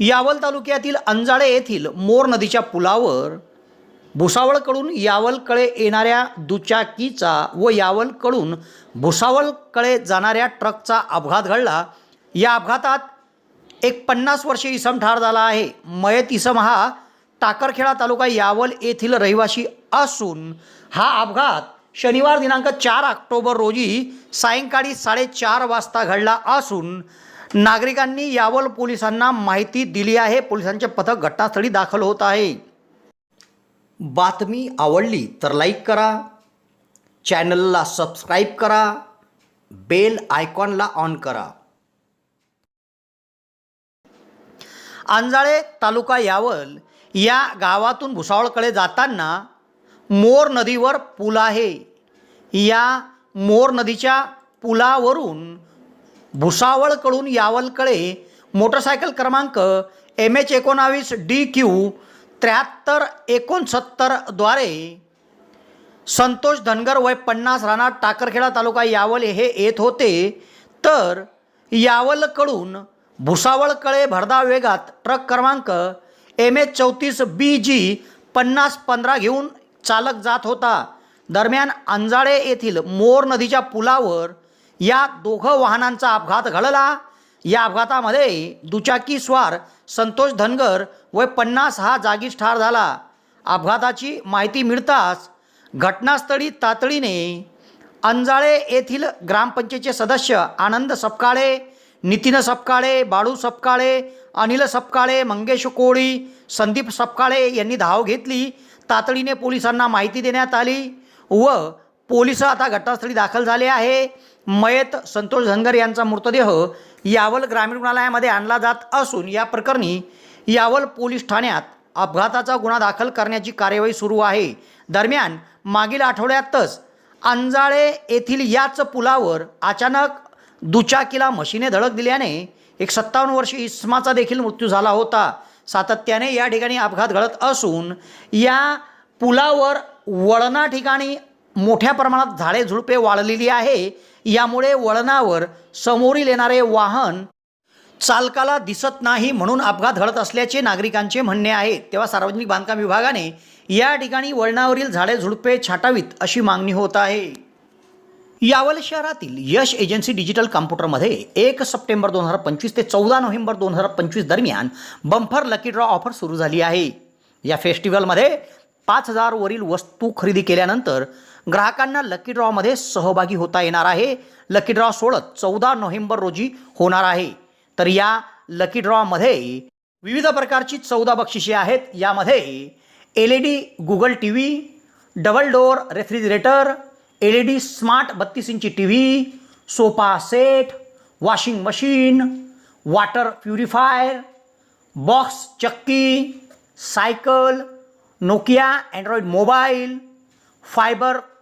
यावल तालुक्यातील अंजाळे येथील मोर नदीच्या पुलावर भुसावळकडून यावलकडे येणाऱ्या दुचाकीचा व यावलकडून भुसावळकडे जाणाऱ्या ट्रकचा अपघात घडला. या अपघातात एक पन्नास वर्षे इसम ठार झाला आहे. मयत इसम हा टाकरखेडा तालुका यावल येथील रहिवासी असून हा अपघात शनिवार दिनांक चार ऑक्टोबर रोजी सायंकाळी साडेचार वाजता घडला असून नागरिकांनी यावल पोलिसांना माहिती दिली आहे. पोलिसांचे पथक घटनास्थळी दाखल होत आहे. बातमी आवडली तर लाईक करा. चॅनलला सबस्क्राईब करा. बेल आयकॉनला ऑन करा. अंजाळे तालुका यावल या गावातून भुसावळकडे जाताना मोर नदीवर पूल आहे. या मोर नदीच्या पुलावरून भुसावळकडून यावलकडे मोटरसायकल क्रमांक एम एच एकोणावीस डी क्यू त्र्याहत्तर एकोणसत्तरद्वारे संतोष धनगर वय पन्नास राणा टाकरखेडा तालुका यावल हे येत होते. तर यावलकडून भुसावळकडे भरधाव वेगात ट्रक क्रमांक एम एच चौतीस बी जी पन्नास पंधरा घेऊन चालक जात होता. दरम्यान अंजाळे येथील मोर नदीच्या पुलावर या दोघं वाहनांचा अपघात घडला. या अपघातामध्ये दुचाकी स्वार संतोष धनगर व पन्नास हा जागीच ठार झाला. अपघाताची माहिती मिळताच घटनास्थळी तातडीने अंजाळे येथील ग्रामपंचायतीचे सदस्य आनंद सपकाळे नितीन सपकाळे बाळू सपकाळे अनिल सपकाळे मंगेश कोळी संदीप सपकाळे यांनी धाव घेतली. तातडीने पोलिसांना माहिती देण्यात आली व पोलीस आता घटनास्थळी दाखल झाले आहे. मयत संतोष धनगर यांचा मृतदेह यावल ग्रामीण रुग्णालयामध्ये आणला जात असून या प्रकरणी यावल पोलीस ठाण्यात अपघाताचा गुन्हा दाखल करण्याची कार्यवाही सुरू आहे. दरम्यान मागील आठवड्यातच अंजाळे येथील याच पुलावर अचानक दुचाकीला मशीने धडक दिल्याने एक सत्तावन्न वर्षीय इस्माचा देखील मृत्यू झाला होता. सातत्याने या ठिकाणी अपघात घडत असून या पुलावर वळणा ठिकाणी मोठ्या प्रमाणात झाडे झुडपे वाळलेली आहे. यामुळे वळणावर समोरील येणारे वाहन चालकाला दिसत नाही म्हणून अपघात घडत असल्याचे नागरिकांचे म्हणणे आहे. तेव्हा सार्वजनिक बांधकाम विभागाने या ठिकाणी वळणावरील झाडे झुडपे छाटावीत अशी मागणी होत आहे. यावल शहरातील यश एजन्सी डिजिटल कॉम्प्युटरमध्ये एक सप्टेंबर दोन हजार पंचवीस ते चौदा नोव्हेंबर दोन हजार पंचवीस दरम्यान बंफर लकी ड्रॉ ऑफर सुरू झाली आहे. या फेस्टिवलमध्ये पाच हजारवरील वस्तू खरेदी केल्यानंतर ग्राहकांना लकी ड्रॉमध्ये सहभागी होता येणार आहे. लकी ड्रॉ सोडत चौदा नोव्हेंबर रोजी होणार आहे. तर या लकी ड्रॉमध्ये विविध प्रकारची चौदा बक्षिसे आहेत. यामध्ये L E D Google T V double door refrigerator L E D smart बत्तीस इंची T V sofa set washing machine water purifier box चक्की cycle Nokia Android mobile fibre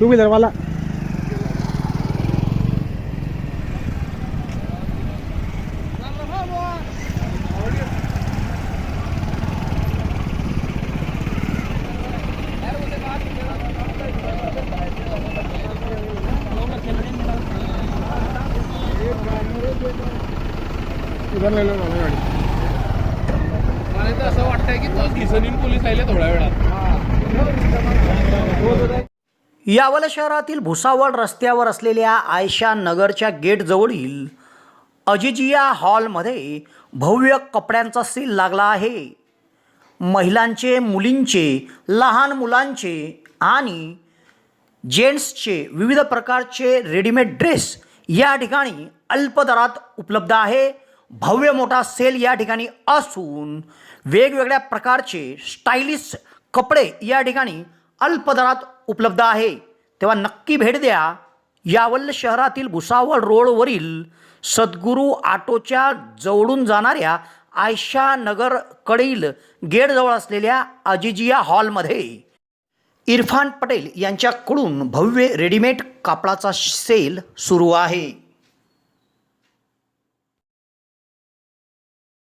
Two व्हीलरवाला इधर ले लो ना गाडी मला तर असं वाटतंय की तोच घिसनीन पोलीस आले थोड्या वेळात. यावल शहरातील भुसावळ रस्त्यावर असलेल्या आयशा नगरच्या गेटजवळील अजिजिया हॉलमध्ये भव्य कपड्यांचा सील लागला आहे. महिलांचे मुलींचे लहान मुलांचे आणि जेंट्सचे विविध प्रकारचे रेडीमेड ड्रेस या ठिकाणी अल्प दरात उपलब्ध आहे. भव्य मोठा सेल या ठिकाणी असून वेगवेगळ्या प्रकारचे स्टायलिश कपडे या ठिकाणी अल्प दरात उपलब्ध आहे. तेव्हा नक्की भेट द्या. यावल शहरातील भुसावळ रोडवरील सद्गुरू आटोच्या जवळून जाणाऱ्या आयशा नगर कडील गेटजवळ असलेल्या अजिजिया हॉलमध्ये. इरफान पटेल यांच्याकडून भव्य रेडीमेड कापडाचा सेल सुरू आहे.